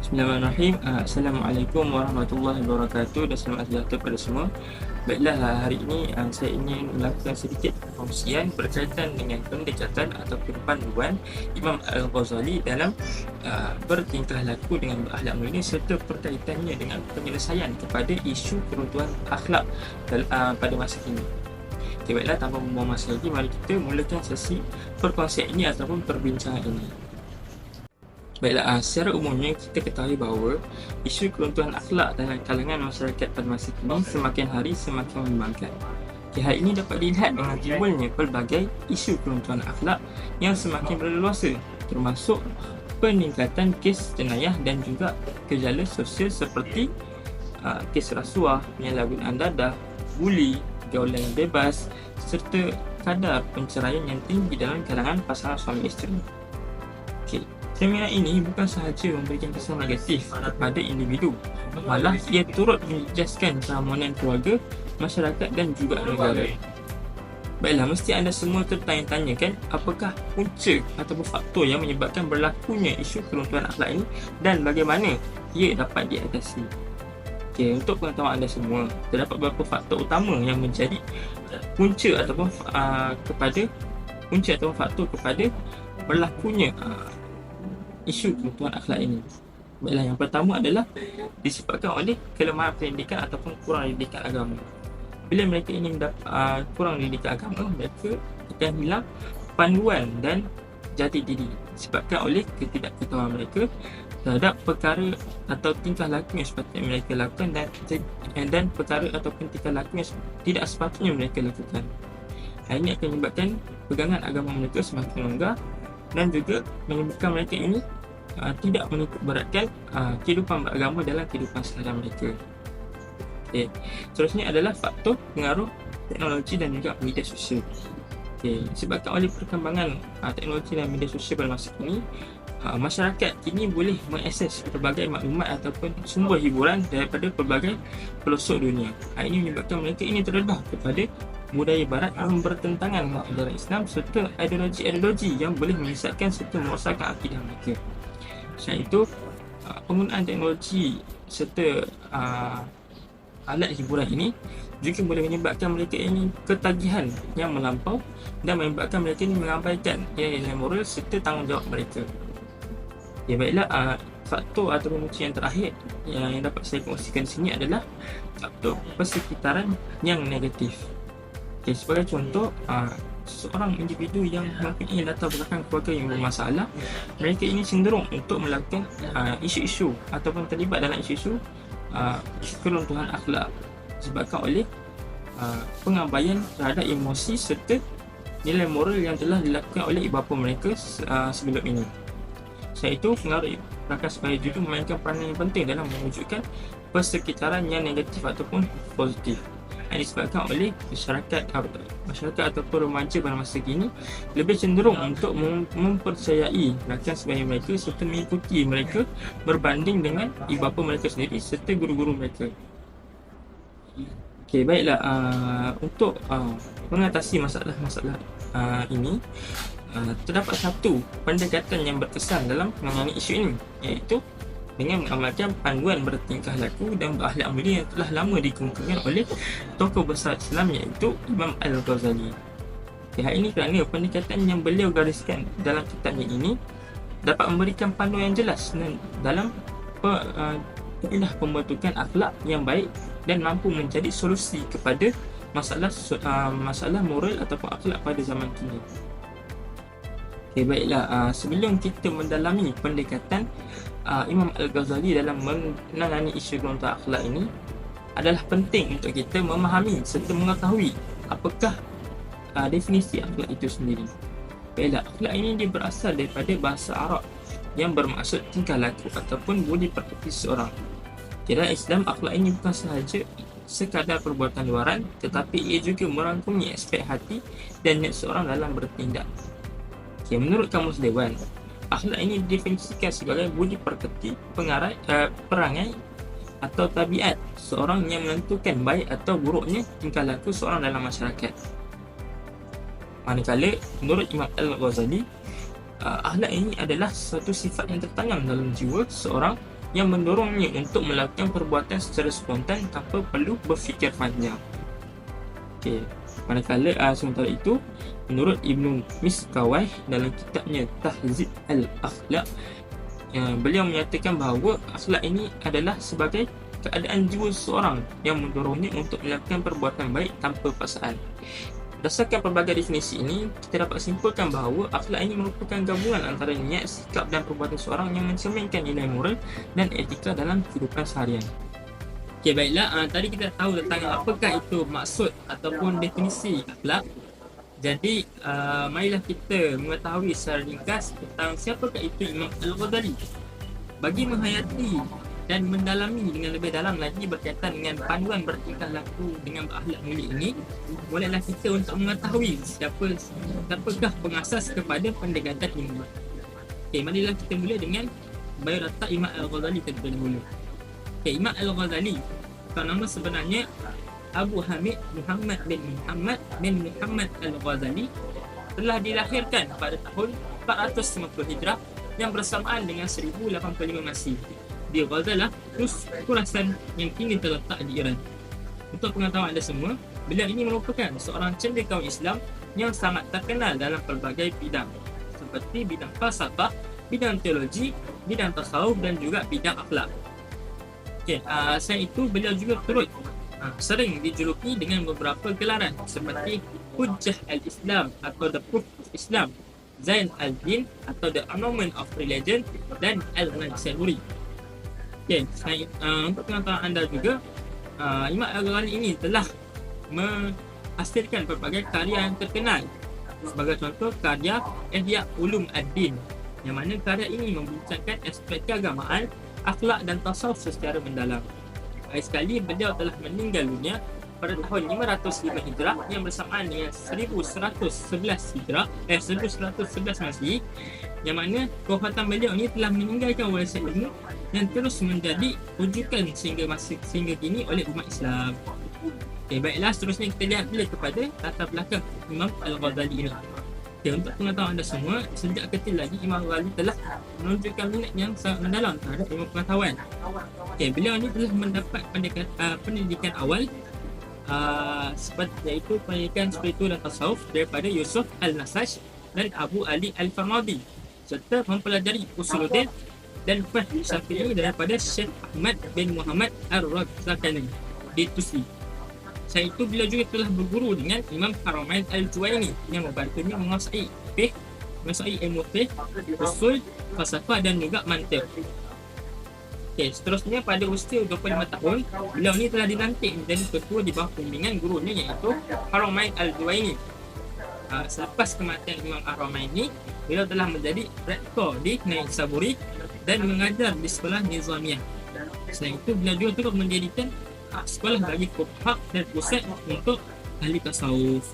Bismillahirrahmanirrahim. Uh, Assalamualaikum warahmatullahi wabarakatuh dan selamat sejahtera kepada semua. Baiklah, uh, hari ini uh, saya ingin melakukan sedikit perkongsian berkaitan dengan pendekatan ataupun panduan Imam Al-Ghazali dalam bertingkah laku dengan berakhlak mulia serta perkaitannya dengan penyelesaian kepada isu keruntuhan akhlak pada masa kini. Okay, baiklah, tanpa membuang masa lagi, mari kita mulakan sesi perkongsian ini ataupun perbincangan ini. Baiklah, uh, secara umumnya kita ketahui bahawa isu keruntuhan akhlak dalam kalangan masyarakat pada masa kini semakin hari semakin membimbangkan. Okay, hal ini dapat dilihat dengan timbulnya pelbagai isu keruntuhan akhlak yang semakin berleluasa termasuk peningkatan kes jenayah dan juga gejala sosial seperti uh, kes rasuah, penyalahgunaan dadah, buli, gaulan bebas serta kadar penceraian yang tinggi dalam kalangan pasangan suami isteri. Seminar ini bukan sahaja memberikan kesan negatif kepada individu, malah ia turut menjejaskan keamanan keluarga, masyarakat dan juga negara. Baiklah, mesti anda semua tertanya-tanya kan apakah punca ataupun faktor yang menyebabkan berlakunya isu keruntuhan akhlak ini dan bagaimana ia dapat diatasi. Okay, untuk pengetahuan anda semua, terdapat beberapa faktor utama yang menjadi punca ataupun uh, kepada punca ataupun faktor kepada berlakunya uh, isu kebutuhan akhlak ini. Baiklah, yang pertama adalah disebabkan oleh kelemahan pendidikan ataupun kurang pendidikan agama. Bila mereka ingin mendapat uh, kurang pendidikan agama, mereka akan hilang panduan dan jati diri disebabkan oleh ketidaktahuan mereka terhadap perkara atau tingkah laku yang sepatutnya mereka lakukan dan dan perkara ataupun tingkah laku yang tidak sepatutnya mereka lakukan. Hal ini akan menyebabkan pegangan agama mereka semakin longgar dan juga menyebabkan mereka ini uh, tidak menitik beratkan uh, kehidupan beragama dalam kehidupan seharian mereka. Okay. Seterusnya adalah faktor pengaruh teknologi dan juga media sosial. Okay. Sebabkan oleh perkembangan uh, teknologi dan media sosial pada masa kini, uh, masyarakat kini boleh mengakses pelbagai maklumat ataupun sumber hiburan daripada pelbagai pelosok dunia. Uh, ini menyebabkan mereka ini terdedah kepada budaya barat yang bertentangan dengan ajaran Islam serta ideologi-ideologi yang boleh menyesatkan serta merosakkan akidah mereka. Selain itu, uh, penggunaan teknologi serta uh, alat hiburan ini juga boleh menyebabkan mereka ini ketagihan yang melampau dan menyebabkan mereka ini mengabaikan nilai moral serta tanggungjawab mereka. Ya baiklah, uh, faktor atau kunci yang terakhir yang, yang dapat saya kongsikan di sini adalah faktor persekitaran yang negatif. Okay, sebagai contoh, uh, seorang individu yang mempunyai latar belakang keluarga yang bermasalah, mereka ini cenderung untuk melakukan uh, isu-isu ataupun terlibat dalam isu-isu uh, keruntuhan akhlak disebabkan oleh uh, pengabaian terhadap emosi serta nilai moral yang telah dilakukan oleh ibu bapa mereka uh, sebelum ini. Selain itu, pengaruh belakang sebagai juga memainkan peranan yang penting dalam mewujudkan persekitaran yang negatif ataupun positif yang disebabkan oleh masyarakat masyarakat ataupun remaja pada masa kini lebih cenderung untuk mem- mempercayai rakan sebagai mereka serta mengikuti mereka berbanding dengan ibu bapa mereka sendiri serta guru-guru mereka. Okey, baiklah uh, untuk uh, mengatasi masalah-masalah uh, ini uh, terdapat satu pendekatan yang berkesan dalam menangani isu ini iaitu dengan mengamalkan panduan bertingkah laku dan berakhlak mulia yang telah lama dikemukakan oleh tokoh besar Islam iaitu Imam Al-Ghazali. Okay, hal ini kerana pendekatan yang beliau gariskan dalam kitabnya ini dapat memberikan panduan yang jelas dalam uh, pembentukan akhlak yang baik dan mampu menjadi solusi kepada masalah uh, masalah moral ataupun akhlak pada zaman kini. Okay, baiklah, uh, sebelum kita mendalami pendekatan uh, Imam Al-Ghazali dalam menangani isu kerontak akhlak ini adalah penting untuk kita memahami serta mengetahui apakah uh, definisi akhlak itu sendiri. Baiklah, akhlak ini dia berasal daripada bahasa Arab yang bermaksud tingkah laku ataupun budi pekerti seorang. Kira Islam, akhlak ini bukan sahaja sekadar perbuatan luaran tetapi ia juga merangkumi aspek hati dan niat seorang dalam bertindak. Okay, menurut Kamus Dewan, akhlak ini didefinisikan sebagai budi perketi, pengarai, uh, perangai atau tabiat seorang yang menentukan baik atau buruknya tingkah laku seorang dalam masyarakat. Manakala menurut Imam Al-Ghazali, uh, akhlak ini adalah satu sifat yang tertanam dalam jiwa seorang yang mendorongnya untuk melakukan perbuatan secara spontan tanpa perlu berfikir panjang. Okey, manakala uh, sementara itu menurut Ibnu Miskawai dalam kitabnya Tahzib al-Akhlaq uh, beliau menyatakan bahawa akhlak ini adalah sebagai keadaan jiwa seseorang yang mendorongnya untuk melakukan perbuatan baik tanpa paksaan. Berdasarkan pelbagai definisi ini, kita dapat simpulkan bahawa akhlak ini merupakan gabungan antara niat, sikap dan perbuatan seorang yang mencerminkan nilai moral dan etika dalam kehidupan seharian. Okey, baiklah. Uh, tadi kita tahu tentang apakah itu maksud ataupun definisi akhlak. Jadi, uh, marilah kita mengetahui secara ringkas tentang siapakah itu Imam Al-Ghazali. Bagi menghayati dan mendalami dengan lebih dalam lagi berkaitan dengan panduan bertingkah laku dengan berakhlak mulia ini bolehlah kita untuk mengetahui siapa siapakah pengasas kepada pendekatan ini Okey, marilah kita mula dengan biodata Imam Al-Ghazali terlebih dahulu okay, Imam Al-Ghazali atau nama sebenarnya Abu Hamid Muhammad bin Muhammad bin Muhammad Al-Ghazali telah dilahirkan pada tahun 450 Hijrah yang bersamaan dengan 1085 Masih di Ghazalah terus kurasan yang kini terletak di Iran. Untuk pengetahuan anda semua, beliau ini merupakan seorang cendekiawan Islam yang sangat terkenal dalam pelbagai bidang seperti bidang falsafah, bidang teologi, bidang tasawuf dan juga bidang akhlak. Okey, uh, selain itu beliau juga turut uh, sering dijuluki dengan beberapa gelaran seperti Hujjah al-Islam atau The Proof of Islam, Zain al-Din atau The Annulment of Religion dan Al-Mansuri. Saya, uh, untuk pengetahuan anda juga, uh, Imam Al-Ghazali ini telah menghasilkan berbagai karya yang terkenal. Sebagai contoh, karya Ihya Ulum Ad-Din yang mana karya ini membincangkan aspek keagamaan, akhlak dan tasawuf secara mendalam. Akhir sekali, beliau telah meninggal dunia pada tahun 505 Hijrah yang bersamaan dengan 1111 Hijrah eh 1111 Masih yang mana kewafatan beliau ini telah meninggalkan warisan ilmu yang terus menjadi rujukan sehingga masa sehingga kini oleh umat Islam. Okay, baiklah seterusnya kita lihat pula kepada latar belakang Imam Al-Ghazali ini. Okay, untuk pengetahuan anda semua, sejak kecil lagi Imam Al-Ghazali telah menunjukkan minat yang sangat mendalam terhadap ilmu pengetahuan. Okay, beliau ini telah mendapat pendidikan, uh, pendidikan awal uh, seperti iaitu pendidikan spiritual dan tasawuf daripada Yusuf Al-Nasaj dan Abu Ali Al-Farmadi serta mempelajari usuluddin dan Fahd Syafi'i daripada Syekh Ahmad bin Muhammad Ar-Razakani di Tusi. Saya itu beliau juga telah berguru dengan Imam Haramain Al-Juwaini yang membantunya menguasai fiqh, menguasai ilmu fiqh, usul, falsafah dan juga mantik. Okay, seterusnya pada usia 25 tahun, beliau ni telah dilantik menjadi ketua di bawah pembimbingan gurunya iaitu Haramain Al-Juwaini. Uh, selepas kematian Imam Haramain ini, beliau telah menjadi rektor di Naik Saburi dan mengajar di sekolah Nizamiyah. Selain itu, beliau juga turut mendirikan sekolah bagi fuqaha dan pusat untuk ahli tasawuf.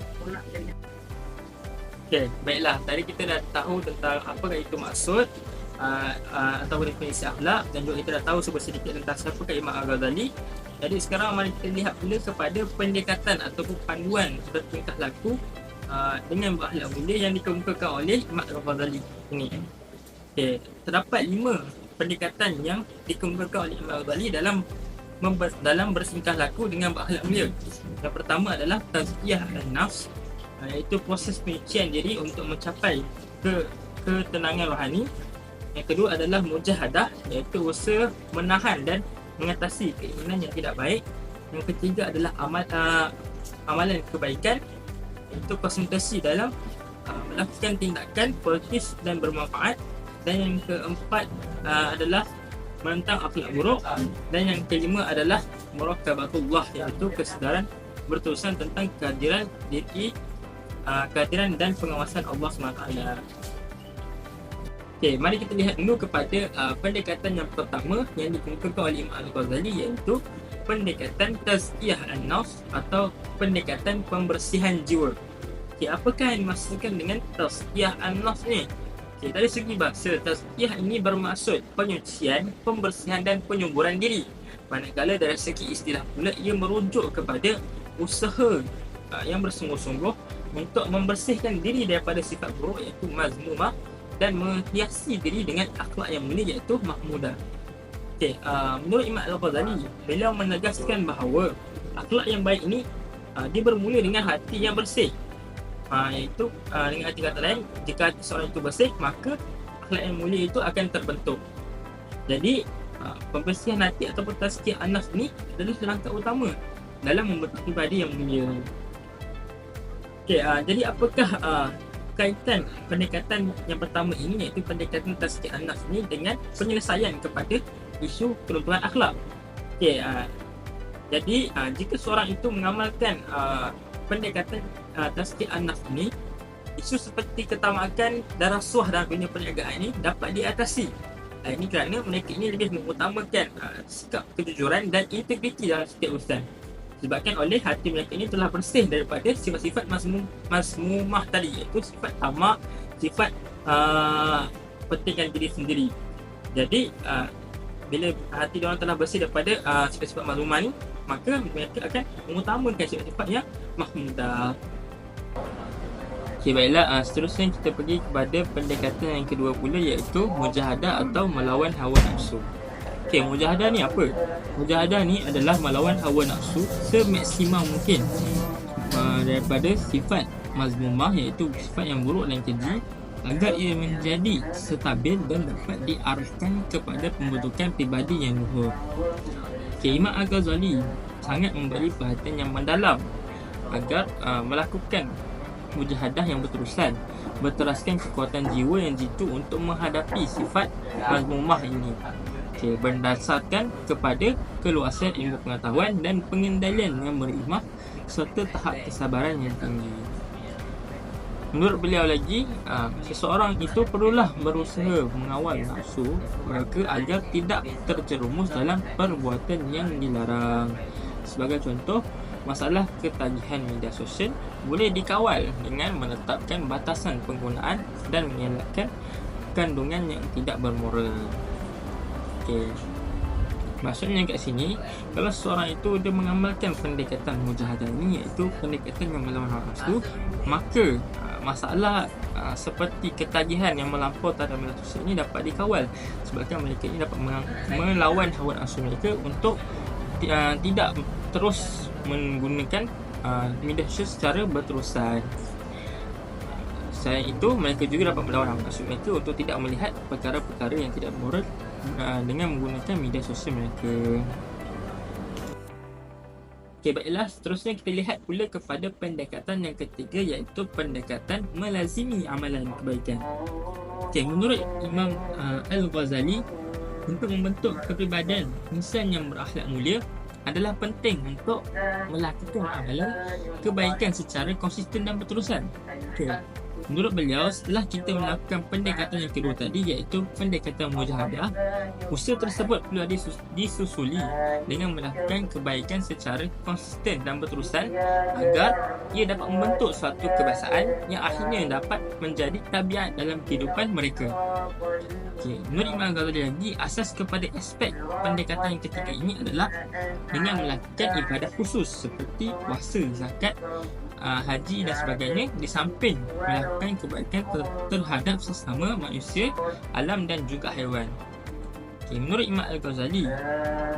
Okey, baiklah. Tadi kita dah tahu tentang apa itu maksud uh, uh, atau definisi akhlak dan juga kita dah tahu sebuah sedikit tentang siapa Imam Al-Ghazali. Jadi sekarang mari kita lihat pula kepada pendekatan ataupun panduan bertingkah laku uh, dengan berakhlak mulia yang dikemukakan oleh Imam Al-Ghazali ini. Okay. Terdapat lima pendekatan yang dikemukakan oleh Imam Al-Ghazali dalam dalam bersingkah laku dengan berakhlak mulia. Yang pertama adalah tazkiyah an-nafs iaitu proses penyucian diri untuk mencapai ke ketenangan rohani. Yang kedua adalah mujahadah iaitu usaha menahan dan mengatasi keinginan yang tidak baik. Yang ketiga adalah amal uh, amalan kebaikan itu konsentrasi dalam uh, melakukan tindakan positif dan bermanfaat dan yang keempat uh, adalah menentang akhlak buruk dan yang kelima adalah murakabatullah iaitu kesedaran berterusan tentang kehadiran diri uh, kehadiran dan pengawasan Allah SWT Okey, mari kita lihat dulu kepada uh, pendekatan yang pertama yang dikemukakan oleh Imam Al-Ghazali iaitu pendekatan tazkiyah an-nafs atau pendekatan pembersihan jiwa. Okey, apakah yang dimaksudkan dengan tazkiyah an-nafs ni? Okay, dari segi bahasa, tazkiyah ini bermaksud penyucian, pembersihan dan penyuburan diri. Manakala dari segi istilah pula, ia merujuk kepada usaha uh, yang bersungguh-sungguh untuk membersihkan diri daripada sifat buruk iaitu mazmumah dan menghiasi diri dengan akhlak yang mulia iaitu mahmudah. Okey, uh, menurut Imam Al-Ghazali, beliau menegaskan bahawa akhlak yang baik ini uh, dia bermula dengan hati yang bersih. Iaitu uh, dengan hati kata lain, jika seorang itu bersih, maka akhlak yang mulia itu akan terbentuk. Jadi, uh, pembersihan hati ataupun tazkiyah an-nafs ni adalah langkah utama dalam membentuk pribadi yang mulia. Okey, uh, jadi apakah uh, kaitan pendekatan yang pertama ini iaitu pendekatan tazkiyah an-nafs ni dengan penyelesaian kepada isu peruntuhan akhlak. Okey, uh, jadi uh, jika seorang itu mengamalkan uh, pendekatan uh, tazkiyah an-nafs ini, isu seperti ketamakan dan rasuah dalam dunia perniagaan ini dapat diatasi. Uh, ini kerana mereka ini lebih mengutamakan uh, sikap kejujuran dan integriti dalam setiap urusan. Sebabkan oleh hati mereka ini telah bersih daripada sifat-sifat masmum, masmumah tadi iaitu sifat tamak, sifat uh, pentingkan diri sendiri. Jadi uh, bila hati orang telah bersih daripada uh, sifat-sifat mazmumah ni maka mereka akan mengutamakan sifat-sifat yang mahmudah Okay, baiklah, uh, seterusnya kita pergi kepada pendekatan yang kedua pula iaitu mujahadah atau melawan hawa nafsu Okay, mujahadah ni apa? Mujahadah ni adalah melawan hawa nafsu semaksimum mungkin uh, daripada sifat mazmumah iaitu sifat yang buruk dan keji agar ia menjadi stabil dan dapat diarahkan kepada pembentukan pribadi yang luhur. Okay, Imam Al-Ghazali sangat memberi perhatian yang mendalam agar uh, melakukan mujahadah yang berterusan berteraskan kekuatan jiwa yang jitu untuk menghadapi sifat mazmumah ini okay, berdasarkan kepada keluasan ilmu pengetahuan dan pengendalian yang berimah serta tahap kesabaran yang tinggi Menurut beliau lagi, uh, seseorang itu perlulah berusaha mengawal nafsu mereka agar tidak terjerumus dalam perbuatan yang dilarang. Sebagai contoh, masalah ketagihan media sosial boleh dikawal dengan menetapkan batasan penggunaan dan mengelakkan kandungan yang tidak bermoral. Okay. Maksudnya kat sini Kalau seorang itu dia mengamalkan pendekatan mujahadah ini Iaitu pendekatan yang melawan hawa nafsu Maka masalah uh, seperti ketagihan yang melampau terhadap media sosial ini dapat dikawal sebabkan mereka ini dapat melawan hawa nafsu mereka untuk uh, tidak terus menggunakan uh, media sosial secara berterusan selain itu mereka juga dapat melawan nafsu mereka untuk tidak melihat perkara-perkara yang tidak moral uh, dengan menggunakan media sosial mereka Okey, baiklah. Seterusnya kita lihat pula kepada pendekatan yang ketiga iaitu pendekatan melazimi amalan kebaikan. Okey, menurut Imam uh, Al-Ghazali, untuk membentuk kepribadian insan yang berakhlak mulia adalah penting untuk melakukan amalan kebaikan secara konsisten dan berterusan. Okey. Menurut beliau, setelah kita melakukan pendekatan yang kedua tadi iaitu pendekatan mujahadah, usaha tersebut perlu disusuli dengan melakukan kebaikan secara konsisten dan berterusan agar ia dapat membentuk suatu kebiasaan yang akhirnya dapat menjadi tabiat dalam kehidupan mereka. Okay. Menurut Imam Ghazali lagi, asas kepada aspek pendekatan yang ketiga ini adalah dengan melakukan ibadah khusus seperti puasa, zakat, uh, haji dan sebagainya di samping melakukan kebaikan ter- terhadap sesama manusia, alam dan juga haiwan. Okay, menurut Imam Al-Ghazali,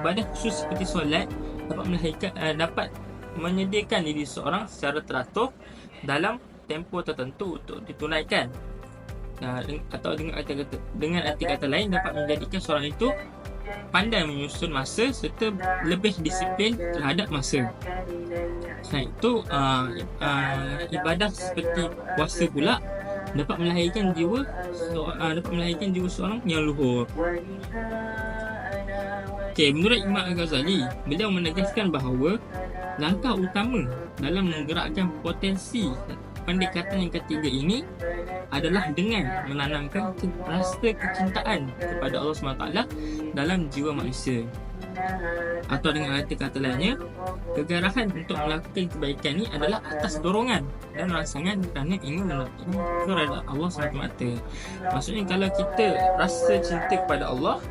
ibadah khusus seperti solat dapat melahirkan uh, dapat menyediakan diri seorang secara teratur dalam tempoh tertentu untuk ditunaikan. Atau dengan arti kata, dengan arti kata lain dapat menjadikan seorang itu pandai menyusun masa serta lebih disiplin terhadap masa. Selain itu, uh, uh, ibadah seperti puasa pula dapat melahirkan jiwa uh, dapat melahirkan jiwa seorang yang luhur. Okay, menurut Imam Al-Ghazali, beliau menegaskan bahawa langkah utama dalam menggerakkan potensi pendekatan yang ketiga ini adalah dengan menanamkan rasa kecintaan kepada Allah SWT dalam jiwa manusia. Atau dengan arti kata lainnya kegarahan untuk melakukan kebaikan ini adalah atas dorongan dan rangsangan kerana ingin menuntut kepada Allah SWT maksudnya kalau kita rasa cinta kepada Allah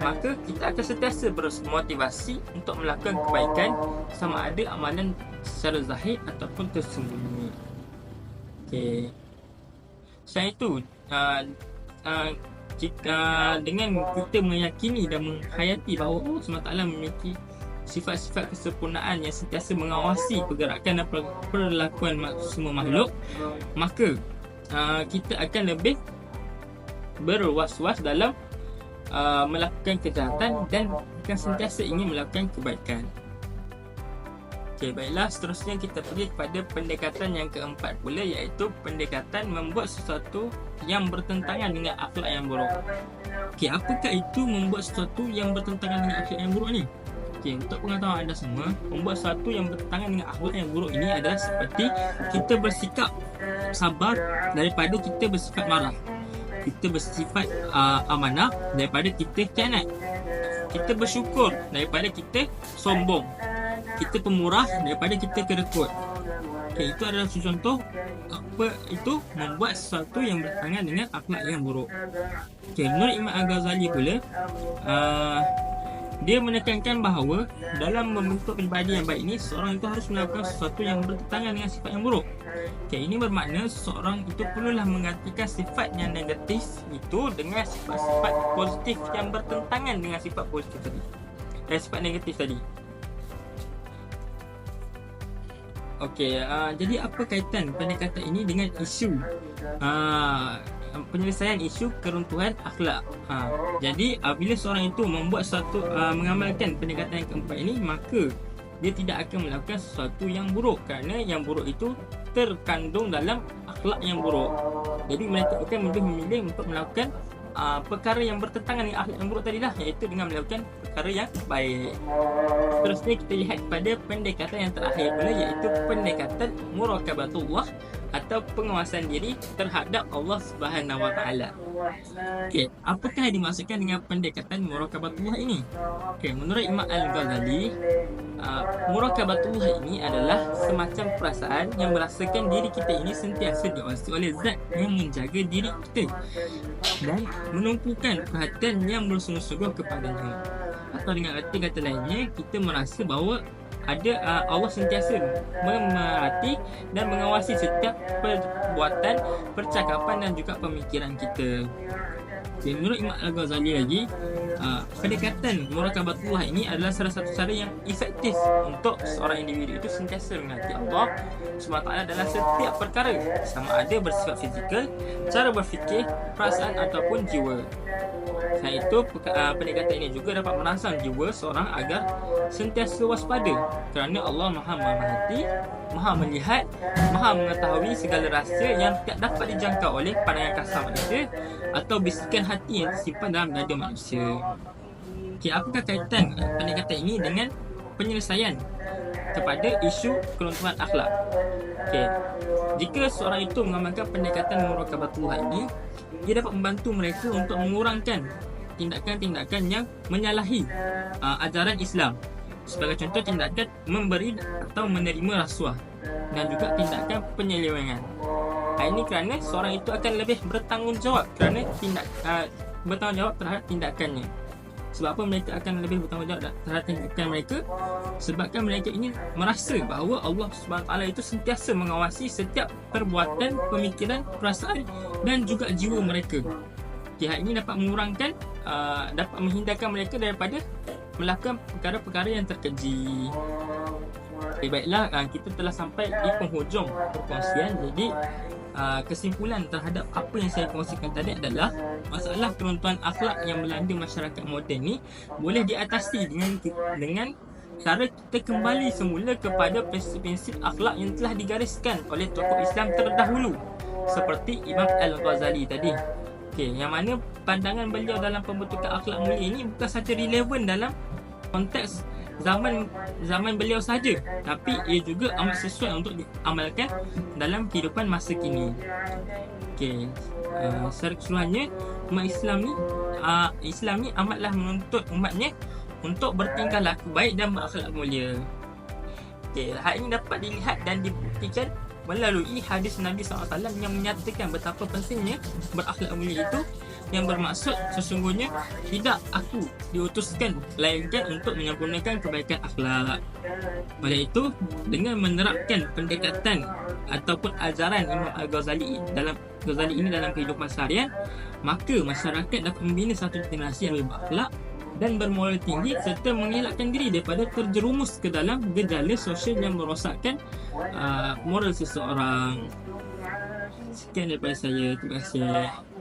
maka kita akan sentiasa bermotivasi untuk melakukan kebaikan sama ada amalan secara zahir ataupun tersembunyi Okay. Selain itu, uh, uh, jika dengan kita meyakini dan menghayati bahawa Allah SWT memiliki sifat-sifat kesempurnaan yang sentiasa mengawasi pergerakan dan perlakuan semua makhluk maka uh, kita akan lebih berwas-was dalam uh, melakukan kejahatan dan akan sentiasa ingin melakukan kebaikan Okey, baiklah seterusnya kita pergi kepada pendekatan yang keempat pula iaitu pendekatan membuat sesuatu yang bertentangan dengan akhlak yang buruk. Okey, apakah itu membuat sesuatu yang bertentangan dengan akhlak yang buruk ni? Okey, untuk pengetahuan anda semua, membuat sesuatu yang bertentangan dengan akhlak yang buruk ini adalah seperti kita bersikap sabar daripada kita bersifat marah. Kita bersifat uh, amanah daripada kita kianat. Kita bersyukur daripada kita sombong kita pemurah daripada kita kerekut. Okay, itu adalah contoh apa itu membuat sesuatu yang bertentangan dengan akhlak yang buruk. Okay, menurut Imam Al-Ghazali pula, uh, dia menekankan bahawa dalam membentuk pribadi yang baik ini, seorang itu harus melakukan sesuatu yang bertentangan dengan sifat yang buruk. Okay, ini bermakna seorang itu perlulah menggantikan sifat yang negatif itu dengan sifat-sifat positif yang bertentangan dengan sifat positif tadi. Dan sifat negatif tadi. Okey, uh, jadi apa kaitan pendekatan ini dengan isu uh, penyelesaian isu keruntuhan akhlak? Uh, jadi apabila seorang itu membuat satu uh, mengamalkan pendekatan yang keempat ini, maka dia tidak akan melakukan sesuatu yang buruk kerana yang buruk itu terkandung dalam akhlak yang buruk. Jadi mereka akan lebih memilih untuk melakukan uh, perkara yang bertentangan dengan akhlak yang buruk tadi lah iaitu dengan melakukan perkara yang baik. Terusnya kita lihat pada pendekatan yang terakhir pula iaitu pendekatan murakabatullah atau penguasaan diri terhadap Allah Subhanahu Wa Taala. Okey, apakah yang dimaksudkan dengan pendekatan murakabatullah ini? Okey, menurut Imam Al-Ghazali, uh, murakabatullah ini adalah semacam perasaan yang merasakan diri kita ini sentiasa diawasi oleh zat yang menjaga diri kita dan menumpukan perhatian yang bersungguh-sungguh kepadanya. Atau dengan arti kata lainnya, kita merasa bahawa ada uh, Allah sentiasa memerhati dan mengawasi setiap perbuatan, percakapan dan juga pemikiran kita. Okay, menurut Imam Al-Ghazali lagi, uh, pendekatan murakabatullah ini adalah salah satu cara yang efektif untuk seorang individu itu sentiasa mengerti Allah SWT dalam setiap perkara sama ada bersifat fizikal, cara berfikir, perasaan ataupun jiwa. Selain itu, uh, pendekatan ini juga dapat merangsang jiwa seorang agar sentiasa waspada kerana Allah Maha Memerhati, Maha Melihat, Maha Mengetahui segala rahsia yang tidak dapat dijangkau oleh pandangan kasar manusia atau bisikan hati yang tersimpan dalam dada manusia. Okay, apakah kaitan pendekatan ini dengan penyelesaian kepada isu keruntuhan akhlak? Okay. Jika seorang itu mengamalkan pendekatan murakabatullah ini, ia dapat membantu mereka untuk mengurangkan tindakan-tindakan yang menyalahi uh, ajaran Islam. Sebagai contoh tindakan memberi atau menerima rasuah dan juga tindakan penyelewengan. Ini kerana seorang itu akan lebih bertanggungjawab kerana tindak uh, bertanggungjawab terhadap tindakannya. Sebab apa mereka akan lebih bertanggungjawab terhadap tindakan mereka? Sebabkan mereka ini merasa bahawa Allah SWT itu sentiasa mengawasi setiap perbuatan, pemikiran, perasaan dan juga jiwa mereka. Pihak ini dapat mengurangkan, uh, dapat menghindarkan mereka daripada melakukan perkara-perkara yang terkeji. Okay, baiklah, uh, kita telah sampai di penghujung perkongsian. Jadi, uh, kesimpulan terhadap apa yang saya kongsikan tadi adalah masalah keruntuhan akhlak yang melanda masyarakat moden ni boleh diatasi dengan dengan cara kita kembali semula kepada prinsip-prinsip akhlak yang telah digariskan oleh tokoh Islam terdahulu seperti Imam Al-Ghazali tadi. Okey, yang mana pandangan beliau dalam pembentukan akhlak mulia ini bukan sahaja relevan dalam konteks zaman zaman beliau saja tapi ia juga amat sesuai untuk diamalkan dalam kehidupan masa kini. Okey. Uh, secara keseluruhannya umat Islam ni uh, Islam ni amatlah menuntut umatnya untuk bertingkah laku baik dan berakhlak mulia. Okey, hal ini dapat dilihat dan dibuktikan melalui hadis Nabi SAW yang menyatakan betapa pentingnya berakhlak mulia itu yang bermaksud sesungguhnya tidak aku diutuskan melainkan untuk menyempurnakan kebaikan akhlak. Oleh itu, dengan menerapkan pendekatan ataupun ajaran Imam Al-Ghazali dalam Ghazali ini dalam kehidupan seharian, maka masyarakat dapat membina satu generasi yang lebih berakhlak dan bermoral tinggi serta mengelakkan diri daripada terjerumus ke dalam gejala sosial yang merosakkan uh, moral seseorang. Sekian daripada saya. Terima kasih.